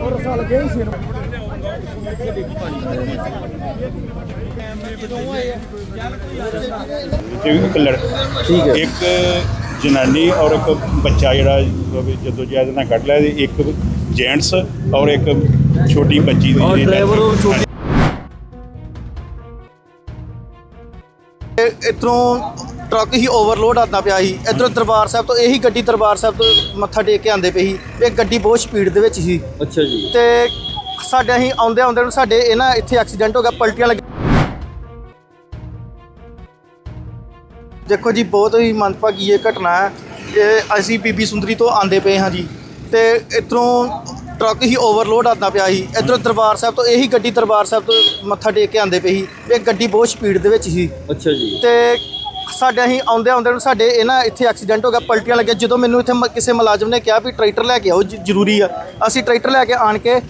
ਔਰ ਸਾਲ ਗਏ ਸੀ ਨੂੰ ਇੱਕ ਲੜ ਠੀਕ ਹੈ। ਇੱਕ ਜਨਾਨੀ ਔਰ ਇੱਕ ਬੱਚਾ ਜਿਹੜਾ ਵੀ ਜਦੋਂ ਜੈਦ ਨਾਲ ਕੱਢ ਲਿਆ ਤੇ ਇੱਕ ਜੈਂਟਸ ਔਰ ਇੱਕ ਛੋਟੀ ਬੱਚੀ ਦੀ ਔਰ ਛੋਟੀ- ਇਧਰੋਂ ਟਰੱਕ ਹੀ ਓਵਰਲੋਡ ਆਉਂਦਾ ਪਿਆ ਸੀ। ਇਧਰੋਂ ਦਰਬਾਰ ਸਾਹਿਬ ਤੋਂ ਇਹੀ ਗੱਡੀ ਦਰਬਾਰ ਸਾਹਿਬ ਤੋਂ ਮੱਥਾ ਟੇਕ ਕੇ ਆਂਦੇ ਪਈ ਸੀ। ਇਹ ਗੱਡੀ ਬਹੁਤ ਸਪੀਡ ਦੇ ਵਿੱਚ ਸੀ। ਅੱਛਾ ਜੀ। ਤੇ ਸਾਡੇ ਅਸੀਂ ਆਉਂਦੇ ਆਉਂਦੇ ਨੂੰ ਸਾਡੇ ਇਹ ਨਾ ਇੱਥੇ ਐਕਸੀਡੈਂਟ ਹੋ ਗਿਆ ਪਲਟੀਆਂ ਲੱਗ ਦੇਖੋ ਜੀ ਬਹੁਤ ਹੀ ਮੰਦਭਾਗੀ ਇਹ ਘਟਨਾ ਹੈ। ਇਹ ਅਸੀਂ ਬੀਬੀ ਸੁੰਦਰੀ ਤੋਂ ਆਂਦੇ ਪਏ ਹਾਂ ਜੀ। ਤੇ ਇਧਰੋਂ ਟਰੱਕ ਹੀ ਓਵਰਲੋਡ ਆਉਂਦਾ ਪਿਆ ਸੀ। ਇਧਰੋਂ ਦਰਬਾਰ ਸਾਹਿਬ ਤੋਂ ਇਹੀ ਗੱਡੀ ਦਰਬਾਰ ਸਾਹਿਬ ਤੋਂ ਮੱਥਾ ਟੇਕ ਕੇ ਆਂਦੇ ਪਈ ਸੀ। ਇਹ ਗੱਡੀ ਬਹੁਤ ਸਪੀਡ ਦੇ ਵਿੱਚ ਸੀ। ਅੱਛਾ ਜੀ। ਤੇ ਸਾਡੇ ਅਸੀਂ ਆਉਂਦੇ ਆਉਂਦੇ ਨੂੰ ਸਾਡੇ ਇਹ ਨਾ ਇੱਥੇ ਐਕਸੀਡੈਂਟ ਹੋ ਗਿਆ ਪਲਟੀਆਂ ਲੱਗੀਆਂ। ਜਦੋਂ ਮੈਨੂੰ ਇੱਥੇ ਕਿਸੇ ਮੁਲਾਜ਼ਮ ਨੇ ਕਿਹਾ ਵੀ ਟਰੈਕਟਰ ਲੈ ਕੇ ਆਓ ਜ਼ਰੂਰੀ ਆ। ਅਸੀਂ ਟਰੈਕਟਰ ਲੈ ਕੇ ਆਣ ਕੇ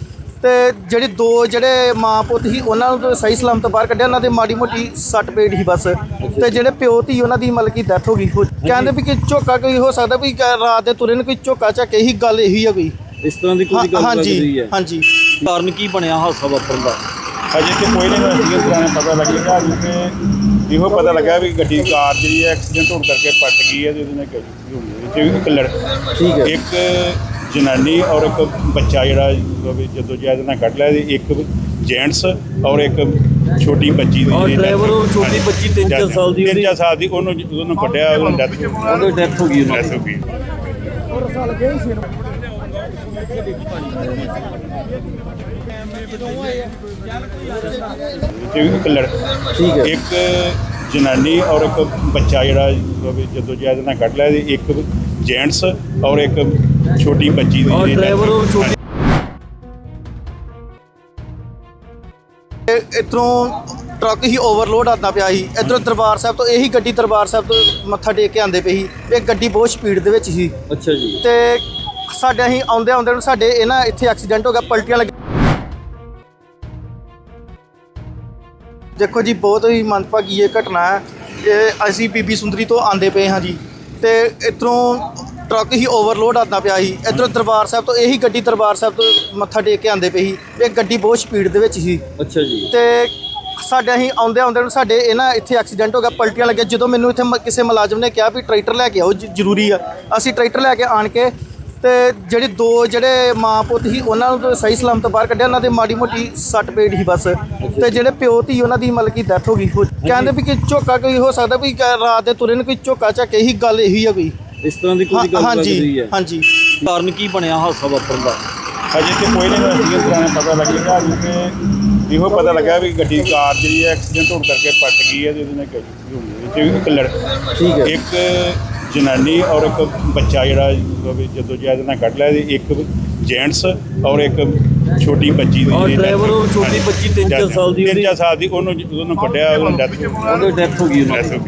ਤੇ ਜਿਹੜੇ ਦੋ ਜਿਹੜੇ ਮਾਂ ਪੁੱਤ ਸੀ ਉਹਨਾਂ ਨੂੰ ਸਹੀ ਸਲਾਮਤ ਬਾਹਰ ਕੱਢਿਆ ਉਹਨਾਂ ਦੇ ਮਾੜੀ ਮੋਟੀ ਸੱਟ ਪੇਟ ਸੀ ਬਸ। ਤੇ ਜਿਹੜੇ ਪਿਓ ਧੀ ਉਹਨਾਂ ਦੀ ਮਤਲਬ ਕਿ ਡੈਥ ਹੋ ਗਈ। ਹੋ- ਕਹਿੰਦੇ ਵੀ ਕਿ ਝੋਕਾ ਕੋਈ ਹੋ ਸਕਦਾ ਵੀ ਕ- ਰਾਤ ਦੇ ਤੁਰੇ ਨੂੰ ਕੋਈ ਝੋਕਾ ਝੱਕੇ ਇਹੀ ਗੱਲ ਇਹੀ ਆ ਕੋਈ। ਇਸ ਤਰ੍ਹਾਂ ਦੀ ਕੋਈ ਹਾਂ- ਗੱਲ ਲੱਗ ਰਹੀ ਹੈ। ਹਾਂਜੀ। ਕਾਰਨ ਕੀ ਬਣਿਆ ਹਾਦਸਾ ਵਾਪਰਨ ਦਾ? ਅਜੇ ਤੇ ਕੋਈ ਨਹੀਂ ਹੋਇਆ ਇਸ ਤਰ੍ਹਾਂ ਪਤਾ ਲੱਗੇਗਾ ਕਿਉਂਕਿ ਇਹੋ ਪਤਾ ਲੱਗਾ ਵੀ ਗੱਡੀ ਕਾਰ ਜਿਹੜੀ ਹੈ ਐਕਸੀਡੈਂਟ ਹੋਣ ਕਰਕੇ ਪਲਟ ਗਈ ਹੈ ਤੇ ਉਹਦੇ ਨਾਲ ਗੱਡੀ ਹੋ। ਗਈ ਤੇ ਇੱਕ ਲੜ ਠੀਕ ਹੈ। ਇੱਕ ਜਨਾਨੀ ਔਰ ਇੱਕ ਬੱਚਾ ਜਿਹੜਾ ਵੀ ਜਦੋਂ ਜੈਦ ਨਾਲ ਕੱਢ ਲਿਆ ਤੇ ਇੱਕ ਜੈਂਟਸ ਔਰ ਇੱਕ ਛੋਟੀ ਬੱਚੀ ਦੀ ਔਰ death- ਔਰ ਛੋਟੀ ਬੱਚੀ ਤਿੰਨ ਚਾਰ death- ਸਾਲ ਦੀ ਉਹਦੀ- ਚਾਰ ਸਾਲ ਦੀ ਉਹਨੂੰ ਉਹਨੂੰ ਕੱਢਿਆ ਉਹਨੂੰ ਡੈਥ ਉਹਦੀ ਡੈਥ ਹੋ ਗਈ ਉਹਨਾਂ ਡੈਥ ਹੋ ਗਈ। ਔਰ ਸਾਲ ਗਏ ਸੀ ਇੱਕ ਲੜ ਠੀਕ ਹੈ। ਇੱਕ ਜਨਾਨੀ ਔਰ ਇੱਕ ਬੱਚਾ ਜਿਹੜਾ ਵੀ ਜਦੋਂ ਜੈਦ ਨਾਲ ਕੱਢ ਲਿਆ ਤੇ ਇੱਕ ਜੈਂਟਸ ਔਰ ਇੱਕ ਛੋਟੀ ਬੱਚੀ ਦੀ ਔਰ ਜਿਹੜੀ ਛੋਟੀ- ਟਰੱਕ ਹੀ ਓਵਰਲੋਡ ਆਉਂਦਾ ਪਿਆ ਸੀ। ਇਧਰੋਂ ਦਰਬਾਰ ਸਾਹਿਬ ਤੋਂ ਇਹੀ ਗੱਡੀ ਦਰਬਾਰ ਸਾਹਿਬ ਤੋਂ ਮੱਥਾ ਟੇਕ ਕੇ ਆਂਦੇ ਪਈ ਸੀ। ਇਹ ਗੱਡੀ ਬਹੁਤ ਸਪੀਡ ਦੇ ਵਿੱਚ ਸੀ। ਅੱਛਾ ਜੀ। ਤੇ ਸਾਡੇ ਅਸੀਂ ਆਉਂਦੇ ਆਉਂਦੇ ਨੂੰ ਸਾਡੇ ਇਹ ਨਾ ਇੱਥੇ ਐਕਸੀਡੈਂਟ ਹੋ ਗਿਆ ਪਲਟੀਆਂ ਲੱਗ। ਦੇਖੋ ਜੀ ਬਹੁਤ ਹੀ ਮੰਦਭਾਗੀ ਇਹ ਘਟਨਾ ਹੈ। ਇਹ ਅਸੀਂ ਬੀਬੀ ਸੁੰਦਰੀ ਤੋਂ ਆਂਦੇ ਪਏ ਹਾਂ ਜੀ। ਤੇ ਇਧਰੋਂ ਟਰੱਕ ਹੀ ਓਵਰਲੋਡ ਆਉਂਦਾ ਪਿਆ ਸੀ। ਇਧਰੋਂ ਦਰਬਾਰ ਸਾਹਿਬ ਤੋਂ ਇਹੀ ਗੱਡੀ ਦਰਬਾਰ ਸਾਹਿਬ ਤੋਂ ਮੱਥਾ ਟੇਕ ਕੇ ਆਂਦੇ ਪਈ ਸੀ। ਇਹ ਗੱਡੀ ਬਹੁਤ ਸਪੀਡ ਦੇ ਵਿੱਚ ਸੀ। ਅੱਛਾ ਜੀ। ਤੇ ਸਾਡੇ ਅਸੀਂ ਆਉਂਦੇ ਆਉਂਦੇ ਨੂੰ ਸਾਡੇ ਇਹ ਨਾ ਇੱਥੇ ਐਕਸੀਡੈਂਟ ਹੋ ਗਿਆ ਪਲਟੀਆਂ ਲੱਗੀਆਂ। ਜਦੋਂ ਮੈਨੂੰ ਇੱਥੇ ਕਿਸੇ ਮੁਲਾਜ਼ਮ ਨੇ ਕਿਹਾ ਵੀ ਟਰੈਕਟਰ ਲੈ ਕੇ ਆਓ ਜ਼ਰੂਰੀ ਆ। ਅਸੀਂ ਟਰੈਕਟਰ ਲੈ ਕੇ ਆਣ ਕੇ ਤੇ ਜਿਹੜੇ ਦੋ ਜਿਹੜੇ ਮਾਂ ਪੁੱਤ ਸੀ ਉਹਨਾਂ ਨੂੰ ਤਾਂ ਸਹੀ ਸਲਾਮਤ ਬਾਹਰ ਕੱਢਿਆ ਉਹਨਾਂ ਦੇ ਮਾੜੀ ਮੋਟੀ ਸੱਟ ਪੇਟ ਸੀ ਬਸ। ਤੇ ਜਿਹੜੇ ਪਿਓ ਧੀ ਉਹਨਾਂ ਦੀ ਮਤਲਬ ਕਿ ਡੈਥ ਹੋ ਗਈ। ਹੋ- ਕਹਿੰਦੇ ਵੀ ਕਿ ਝੋਕਾ ਕੋਈ ਹੋ ਸਕਦਾ ਵੀ ਰਾਤ ਦੇ ਤੁਰੇ ਨੂੰ ਕੋਈ ਝੋਕਾ ਝੱਕੇ ਇਹੀ ਗੱਲ ਇਹੀ ਆ ਕੋਈ। ਇਸ ਤਰ੍ਹਾਂ ਦੀ ਕੋਈ ਹਾਂ- ਗੱਲ ਲੱਗ ਰਹੀ ਹਾਂਜੀ ਹੈ। ਹਾਂਜੀ। ਕਾਰਨ ਕੀ ਬਣਿਆ ਹਾਦਸਾ ਵਾਪਰਨ ਦਾ? ਅਜੇ ਤੇ ਕੋਈ ਨਹੀਂ ਹੋਇਆ ਇਸ ਤਰ੍ਹਾਂ ਪਤਾ ਲੱਗੇਗਾ ਕਿਉਂਕਿ ਇਹੋ ਪਤਾ ਲੱਗਾ ਵੀ ਗੱਡੀ ਕਾਰ ਜਿਹੜੀ ਹੈ ਐਕਸੀਡੈਂਟ ਹੋਣ ਕਰਕੇ ਪਲਟ ਗਈ ਹੈ ਤੇ ਉਹਦੇ ਨਾਲ ਗੱਡੀ ਹੋ। ਗਈ ਤੇ ਇੱਕ ਲੜ ਠੀਕ ਹੈ। ਇੱਕ ਜਨਾਨੀ ਔਰ ਇੱਕ ਬੱਚਾ ਜਿਹੜਾ ਜਦੋਂ ਜੈਦ ਨਾਲ ਕੱਢ ਲਿਆ ਤੇ ਇੱਕ ਜੈਂਟਸ ਔਰ ਇੱਕ ਛੋਟੀ ਬੱਚੀ ਦੀ ਔਰ driver ਔਰ ਛੋਟੀ ਬੱਚੀ ਤਿੰਨ ਚਾਰ death- ਸਾਲ ਦੀ ਤਿੰਨ ਉਹਦੀ- ਚਾਰ ਸਾਲ ਦੀ ਉਹਨੂੰ ਉਹਨੂੰ ਕੱਢਿਆ ਉਹਨੂੰ ਡੈਥ ਉਹਦੀ ਹੋ ਗਈ।